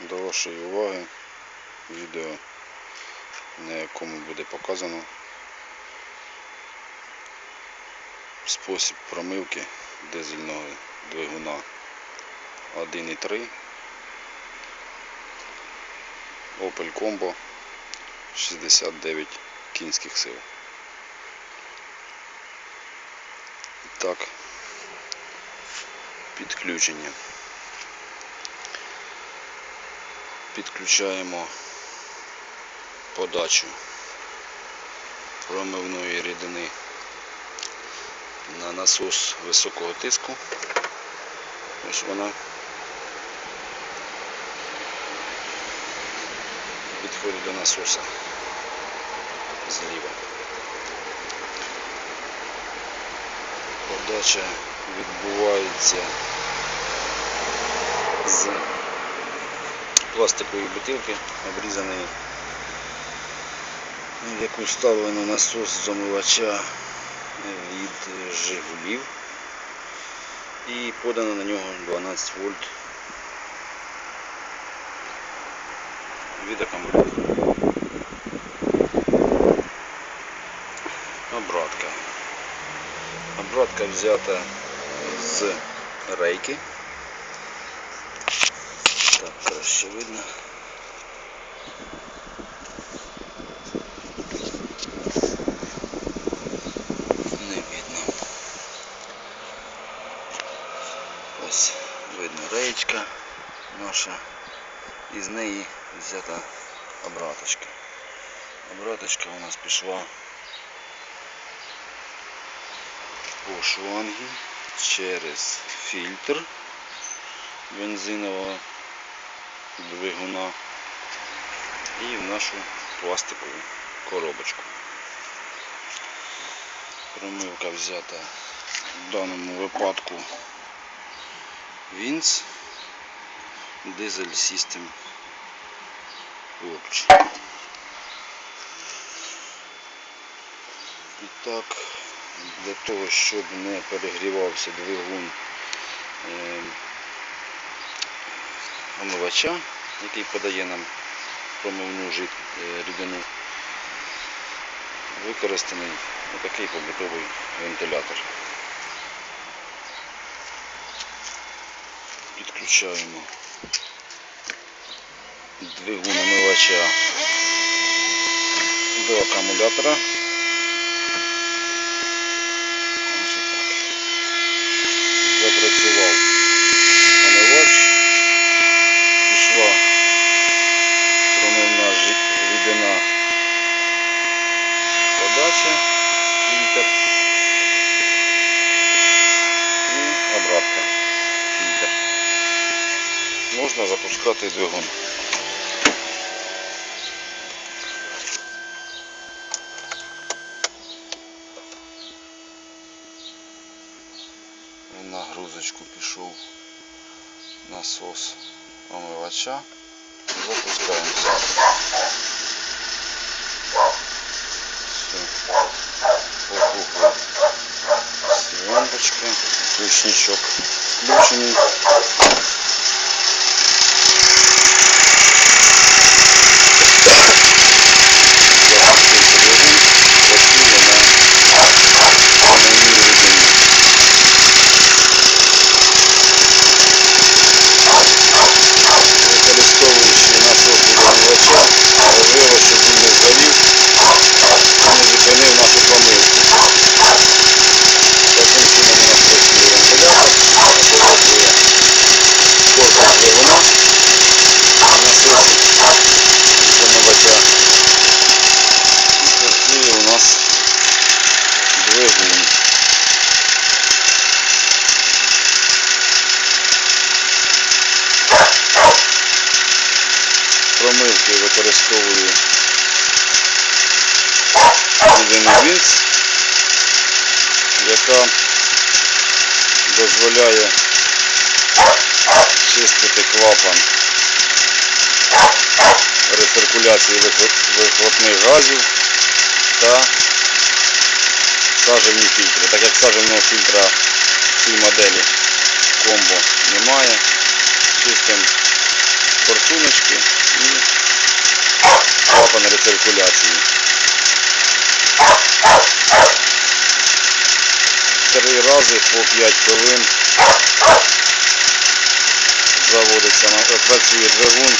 До вашої уваги відео, на якому буде показано спосіб промивки дизельного двигуна 1.3 Opel Combo 69 кінських сил. Так, підключення. Підключаємо подачу промивної рідини на насос високого тиску. Ось вона. Підходить до насоса зліва. Подача відбувається з пластикової бутилки, обрізаної, в яку вставлено насос з омивача від Жигулів і подано на нього 12 вольт від акумулятора. Обратка. Обратка взята з рейки. Так, краще видно. Не видно. Ось видно реєчка наша. І з неї взята обраточка. Обраточка у нас пішла по шлангі через фільтр бензинового двигуна і в нашу пластикову коробочку. Промивка взята в даному випадку Вінц Diesel System Watch. І так, для того, щоб не перегрівався двигун е, омивача, який подає нам промивну жид, е, рідину, використаний отакий побутовий вентилятор. Підключаємо двигун омивача до акумулятора. Рідина подача, фільтр і обратка. Фільтр. Можна запускати двигун. В нагрузочку пішов насос омивача. Запускаємося. Всі лампочки. Ключничок включений. Запустився двигун. Працює на промивній рідині. використовуючи насос відомивача, важливо, щоб він не згорів і не зупинив нашу промивку. Таким чином у нас працює вентилятор, охолоджує корпус двигуна, насос відомивача. І працює у нас двигун. Промивки використовую рідину Вінц, яка дозволяє чистити клапан рециркуляції вихлопних газів та сажевні фільтри. Так як сажевного фільтра в цій моделі комбо немає, чистим форсуночки і клапан рециркуляції. Три рази по 5 хвилин заводиться, на- працює двигун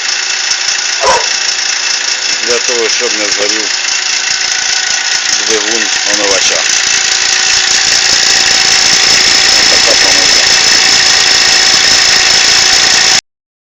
для того, щоб не згорів двигун омивача.